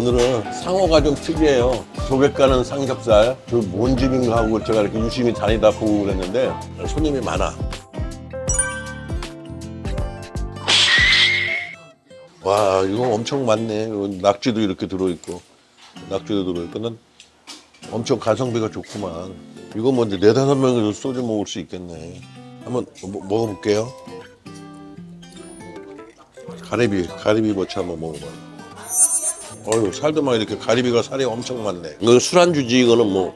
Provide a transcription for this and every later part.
오늘은 상어가 좀 특이해요. 조개 까는 삼겹살. 저뭔 집인가 하고 제가 이렇게 유심히 다니다 보고 그랬는데 손님이 많아. 와, 이거 엄청 많네. 낙지도 이렇게 들어있고, 낙지도 들어있고, 난 엄청 가성비가 좋구만. 이거 뭐 네다섯 명이서 소주 먹을 수 있겠네. 한번 뭐- 먹어볼게요. 가리비, 가리비 버치 한번 먹어봐. 어휴, 살도 막 이렇게 가리비가 살이 엄청 많네. 이거 술안주지, 이거는 뭐.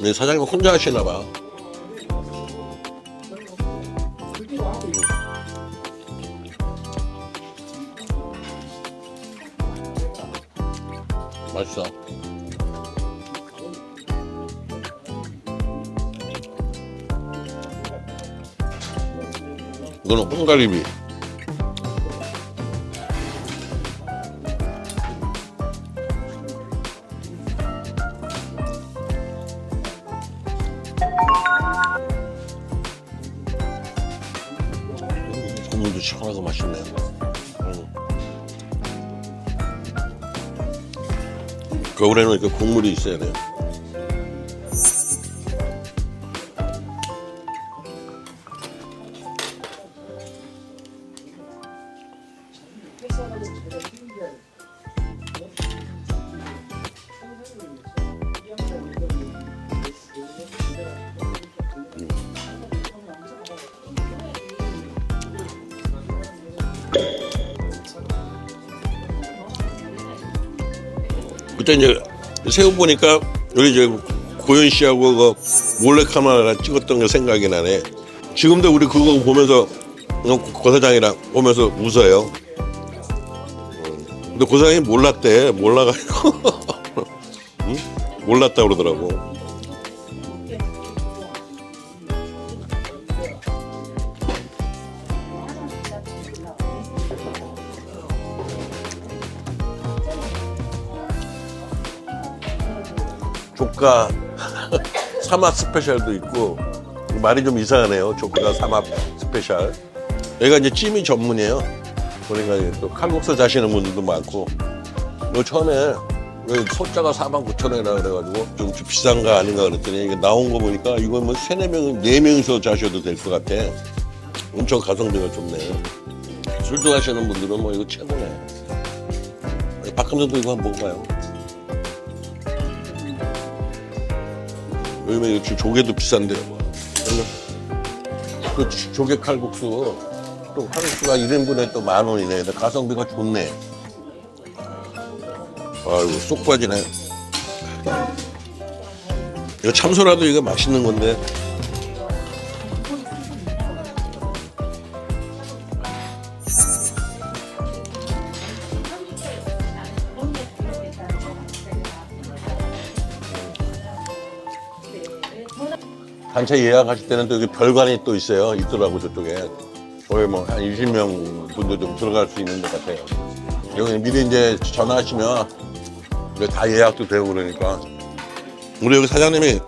네, 사장님 혼자 하시나 봐. 맛있어. 이거는 홍가리비. 맛있네. 음. 겨울에는 이렇게 국물이 있어야 돼요. 그때 이제 새우 보니까 여기 이제 고현 씨하고 그 몰래 카메라 찍었던 게 생각이 나네. 지금도 우리 그거 보면서 어, 고 사장이랑 보면서 웃어요. 어, 근데 고 사장이 몰랐대. 몰라가지고 응? 몰랐다 그러더라고. 조카 삼합 스페셜도 있고 말이 좀 이상하네요. 조카 삼합 스페셜. 여기가 이제 찜이 전문이에요. 이제 또 칼국수 자시는 분들도 많고. 요 처음에 소자가 4만 9천 원이라 그래가지고 좀 비싼가 아닌가 그랬더니 이게 나온 거 보니까 이거 뭐 세네 명, 네 명이서 자셔도 될 것 같아. 엄청 가성비가 좋네. 술 좋아하시는 분들은 뭐 이거 최고네. 박감정도 이거 한번 먹어봐요. 요즘에 이거 조개도 비싼데. 그 조- 조개 칼국수. 또 칼국수가 1인분에 또 만 원이네. 가성비가 좋네. 아이고, 쏙 빠지네. 이거 참소라도 이거 맛있는 건데. 단체 예약하실 때는 또 여기 별관이 또 있어요. 있더라고, 저쪽에. 거의 뭐 한 20명 분도 좀 들어갈 수 있는 것 같아요. 여기 미리 이제 전화하시면 이제 다 예약도 되고 그러니까. 우리 여기 사장님이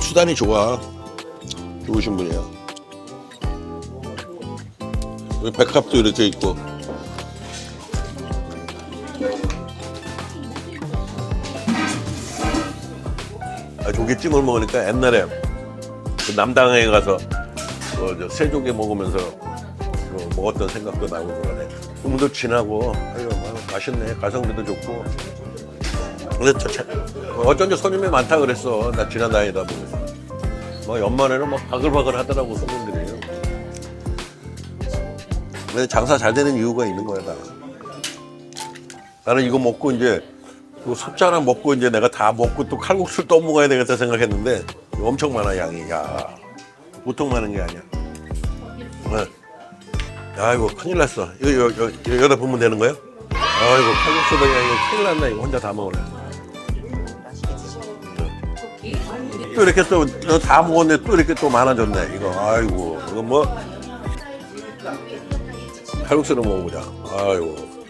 수단이 좋아. 좋으신 분이에요. 여기 백합도 이렇게 있고. 아, 조개찜을 먹으니까 옛날에 그 남당에 가서 그저 새조개 먹으면서 그 먹었던 생각도 나고 그러네. 국물도 진하고 뭐 맛있네. 가성비도 좋고. 어쩐지 손님이 많다 그랬어. 나 지나다니다 보면서. 뭐 연말에는 뭐 바글바글 하더라고 손님들이. 근데 장사 잘 되는 이유가 있는 거야 다. 나는 이거 먹고 이제 그 솥자나 먹고 이제 내가 다 먹고 또 칼국수를 또 먹어야 되겠다 생각했는데 엄청 많아 양이. 야 보통 많은 게 아니야. 네. 아이고 큰일 났어. 이거 여, 여, 여, 여기다 보면 되는 거예요? 아이고 칼국수도 그냥 이거 큰일 났네. 이거 혼자 다 먹으네. 또 이렇게 또 다 먹었는데 또 이렇게 또 많아졌네. 이거 아이고 이거 뭐. 칼국수를 먹어보자. 아이고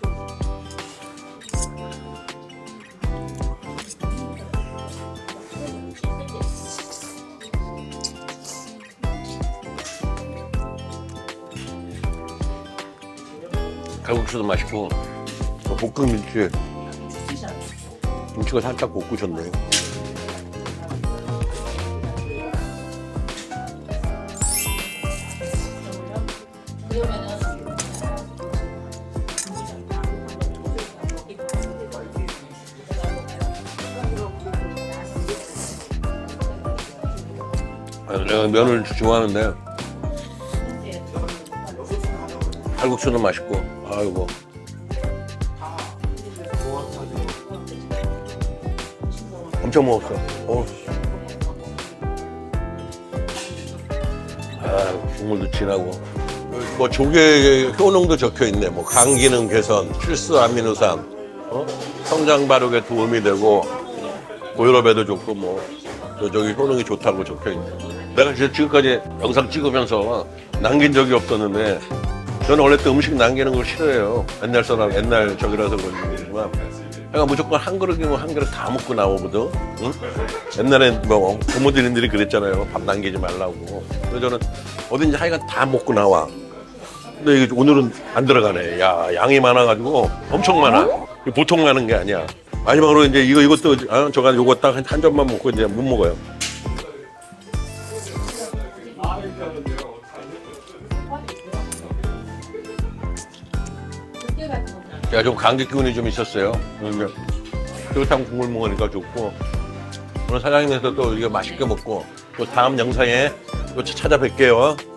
칼국수도 맛있고 또 볶음 김치 김치가 살짝 볶으셨네. 아, 내가 면을 좋아하는데 칼국수는 맛있고 아이고 엄청 먹었어. 어. 아, 국물도 진하고. 뭐 조개 효능도 적혀 있네. 뭐 간기능 개선, 필수 아미노산, 어? 성장 발육에 도움이 되고 고혈압에도 좋고 뭐 저, 저기 효능이 좋다고 적혀 있네. 내가 지금까지 영상 찍으면서 남긴 적이 없었는데 저는 원래 또 음식 남기는 걸 싫어해요. 옛날 사람, 옛날 저기라서 그런지 모르지만. 내가 무조건 한 그릇이면 한 그릇 다 먹고 나오거든. 응? 옛날엔 뭐 부모님들이 그랬잖아요. 밥 남기지 말라고. 그래서 저는 어딘지 하여간 다 먹고 나와. 근데 오늘은 안 들어가네. 야, 양이 많아가지고 엄청 많아. 보통 많은 게 아니야. 마지막으로 이제 이거, 이것도, 아, 저가 요거 딱 한 점만 먹고 이제 못 먹어요. 제가 좀 감기 기운이 좀 있었어요. 그러니까 뜨뜻한 국물 먹으니까 좋고 오늘 사장님께서 또 이거 맛있게 먹고 또 다음 영상에 또 찾아뵐게요.